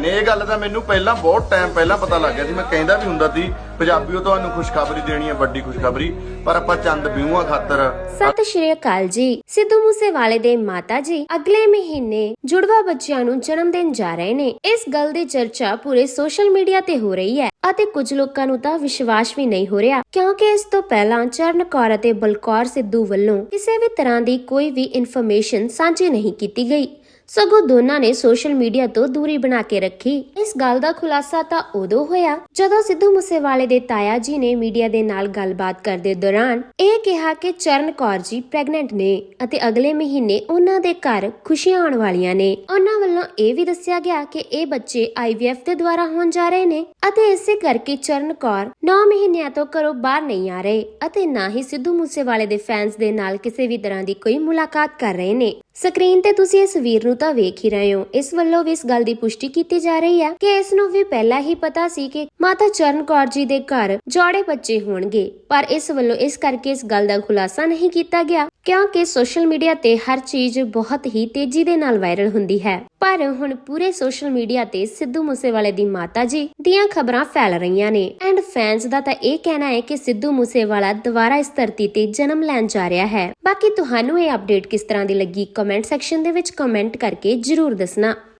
ਨੇ ਇਹ ਗੱਲ ਤਾਂ ਮੈਨੂੰ ਪਹਿਲਾਂ ਬਹੁਤ ਟਾਈਮ ਪਹਿਲਾਂ ਪਤਾ ਲੱਗ ਗਿਆ ਸੀ। ਮੈਂ ਕਹਿੰਦਾ ਵੀ ਹੁੰਦਾ ਸੀ, ਪੰਜਾਬੀਓ ਤੁਹਾਨੂੰ ਖੁਸ਼ਖਬਰੀ ਦੇਣੀ ਹੈ, ਵੱਡੀ ਖੁਸ਼ਖਬਰੀ। ਪਰ ਆਪਾਂ ਚੰਦ ਵਿਊਆਂ ਖਾਤਰ ਸਤਿ ਸ਼੍ਰੀ ਅਕਾਲ ਜੀ। ਸਿੱਧੂ ਮੂਸੇਵਾਲੇ ਦੇ ਮਾਤਾ ਜੀ ਅਗਲੇ ਮਹੀਨੇ ਜੁੜਵਾ ਬੱਚਿਆਂ ਨੂੰ ਜਨਮ ਦੇਣ ਜਾ ਰਹੇ ਨੇ। ਇਸ ਗੱਲ ਦੀ ਚਰਚਾ ਪੂਰੇ ਸੋਸ਼ਲ ਮੀਡੀਆ ਤੇ ਹੋ ਰਹੀ ਹੈ ਅਤੇ ਕੁਝ ਲੋਕਾਂ ਨੂੰ ਤਾਂ ਵਿਸ਼ਵਾਸ ਵੀ ਨਹੀਂ ਹੋ ਰਿਹਾ, ਕਿਉਂਕਿ ਇਸ ਤੋਂ ਪਹਿਲਾਂ ਚਰਨ ਕੌਰ ਅਤੇ ਬਲਕੌਰ ਸਿੱਧੂ ਵੱਲੋਂ ਕਿਸੇ ਵੀ ਤਰ੍ਹਾਂ ਦੀ ਕੋਈ ਵੀ ਇਨਫੋਰਮੇਸ਼ਨ ਸਾਂਝੀ ਨਹੀਂ ਕੀਤੀ ਗਈ। ਸਗੋਂ ਦੋਨਾਂ ਨੇ ਸੋਸ਼ਲ ਮੀਡੀਆ ਤੋਂ ਦੂਰੀ ਬਣਾ ਕੇ ਰੱਖੀ। ਇਸ ਗੱਲ ਦਾ ਖੁਲਾਸਾ ਤਾਂ ਉਦੋਂ ਹੋਇਆ ਜਦੋਂ ਸਿੱਧੂ ਮੂਸੇਵਾਲੇ ਦੇ ਤਾਇਆ ਜੀ ਨੇ ਮੀਡੀਆ ਦੇ ਨਾਲ ਗੱਲਬਾਤ ਕਰਦੇ ਦੌਰਾਨ ਇਹ ਕਿਹਾ ਕਿ ਚਰਨ ਕੌਰ ਜੀ ਪ੍ਰੈਗਨੈਂਟ ਨੇ ਅਤੇ ਅਗਲੇ ਮਹੀਨੇ ਉਹਨਾਂ ਦੇ ਘਰ ਖੁਸ਼ੀਆਂ ਆਉਣ ਵਾਲੀਆਂ ਨੇ। ਉਹਨਾਂ ਵੱਲੋਂ ਇਹ ਵੀ ਦੱਸਿਆ ਗਿਆ ਕਿ ਇਹ ਬੱਚੇ IVF ਦੇ ਦੁਆਰਾ ਹੋਣ ਜਾ ਰਹੇ ਨੇ ਅਤੇ ਇਸੇ ਕਰਕੇ ਚਰਨ ਕੌਰ 9 ਮਹੀਨਿਆਂ ਤੋਂ ਘਰੋਂ ਬਾਹਰ ਨਹੀਂ ਆ ਰਹੇ ਅਤੇ ਨਾ ਹੀ ਸਿੱਧੂ ਮੂਸੇਵਾਲੇ ਦੇ ਫੈਨਸ ਦੇ ਨਾਲ ਕਿਸੇ ਵੀ ਤਰ੍ਹਾਂ ਦੀ ਕੋਈ ਮੁਲਾਕਾਤ ਕਰ ਰਹੇ ਨੇ। ਸਕਰੀਨ ਤੇ ਤੁਸੀਂ ਇਸ ਵੀਰ ਨੂੰ ਤਾਂ ਵੇਖ ਹੀ ਰਹੇ ਹੋ। ਇਸ ਵੱਲੋਂ ਵੀ ਇਸ ਗੱਲ ਦੀ ਪੁਸ਼ਟੀ ਕੀਤੀ ਜਾ ਰਹੀ ਹੈ ਕਿ ਇਸ ਨੂੰ ਵੀ ਪਹਿਲਾਂ ਹੀ ਪਤਾ ਸੀ ਕਿ ਮਾਤਾ ਚਰਨ ਕੌਰ ਜੀ ਦੇ ਘਰ ਜੋੜੇ ਬੱਚੇ ਹੋਣਗੇ। ਪਰ ਇਸ ਵੱਲੋਂ ਇਸ ਕਰਕੇ ਇਸ ਗੱਲ ਦਾ ਖੁਲਾਸਾ ਨਹੀਂ ਕੀਤਾ ਗਿਆ, ਕਿਉਂਕਿ ਸੋਸ਼ਲ ਮੀਡੀਆ ਤੇ ਹਰ ਚੀਜ਼ ਬਹੁਤ ਹੀ ਤੇਜ਼ੀ ਦੇ ਨਾਲ ਵਾਇਰਲ ਹੁੰਦੀ ਹੈ। ਪਰ ਹੁਣ ਪੂਰੇ ਸੋਸ਼ਲ ਮੀਡੀਆ ਤੇ ਸਿੱਧੂ ਮੂਸੇਵਾਲੇ ਦੀ ਮਾਤਾ ਜੀ ਦੀਆਂ ਖਬਰਾਂ ਫੈਲ ਰਹੀਆਂ ਨੇ। ਫੈਨਸ ਦਾ ਤਾਂ ਇਹ ਕਹਿਣਾ ਹੈ ਕਿ ਸਿੱਧੂ ਮੂਸੇਵਾਲਾ ਦੁਬਾਰਾ ਇਸ ਧਰਤੀ ਤੇ ਜਨਮ ਲੈਣ ਜਾ ਰਿਹਾ ਹੈ। ਬਾਕੀ ਤੁਹਾਨੂੰ ਇਹ ਅਪਡੇਟ ਕਿਸ ਤਰ੍ਹਾਂ ਦੀ ਲੱਗੀ? ਕਮੈਂਟ ਸੈਕਸ਼ਨ ਦੇ ਵਿੱਚ ਕਮੈਂਟ ਕਰਕੇ ਜਰੂਰ ਦੱਸਣਾ।